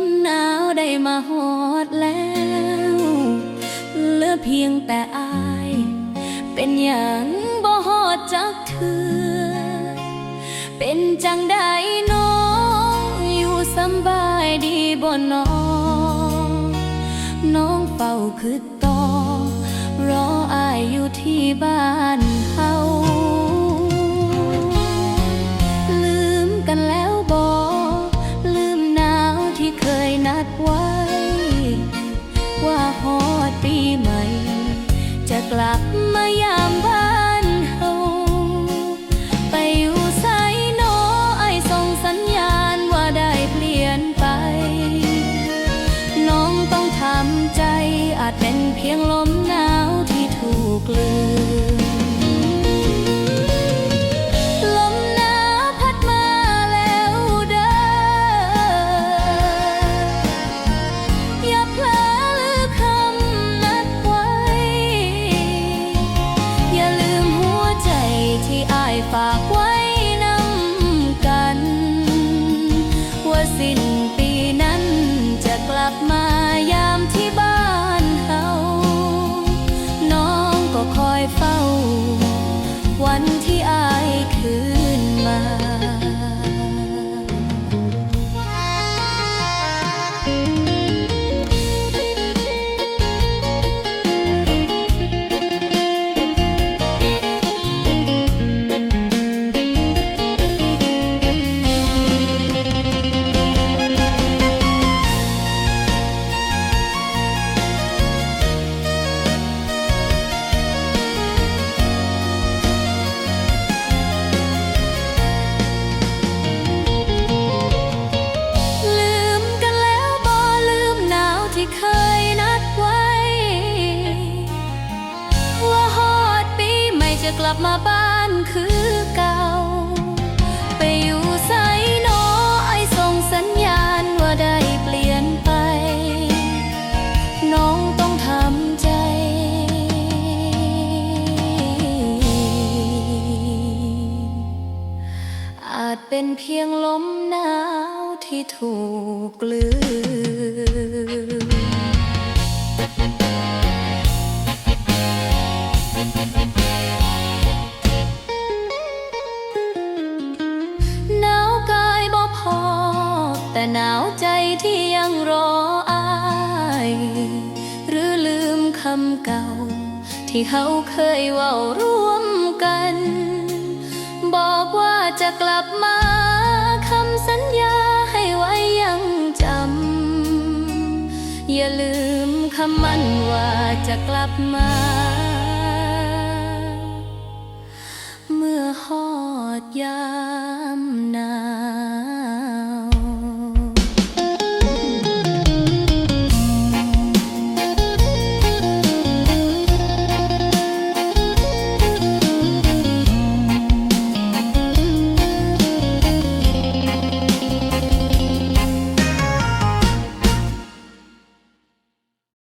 มหนาวได้มาหอดแล้วเหลือเพียงแต่อาย เป็นอย่างบ่หอดจักเธอ เป็นจังไดน้องอยู่สบายดีบ่น้องน้องเฝ้าคือตอรออายอยู่ที่บ้าน จ ลับมาบ้านคือเก่า ไปอยู่ไสโนไอส่งสัญญาณว่าได้เปลี่ยนไป น้องต้องทำใจ อาจเป็นเพียงลมหนาวที่ถูกลืมายบ่พอแต่หนาวใจที่ยังรออาย หรือลืมคำเก่า ที่เฮาเคยเว้าร่วมกัน บอกว่าจะกลับมาคำสัญญาให้ไว้ยังจำ อย่าลืมคำมั่นว่าจะกลับมา เมื่อฮอดยามนา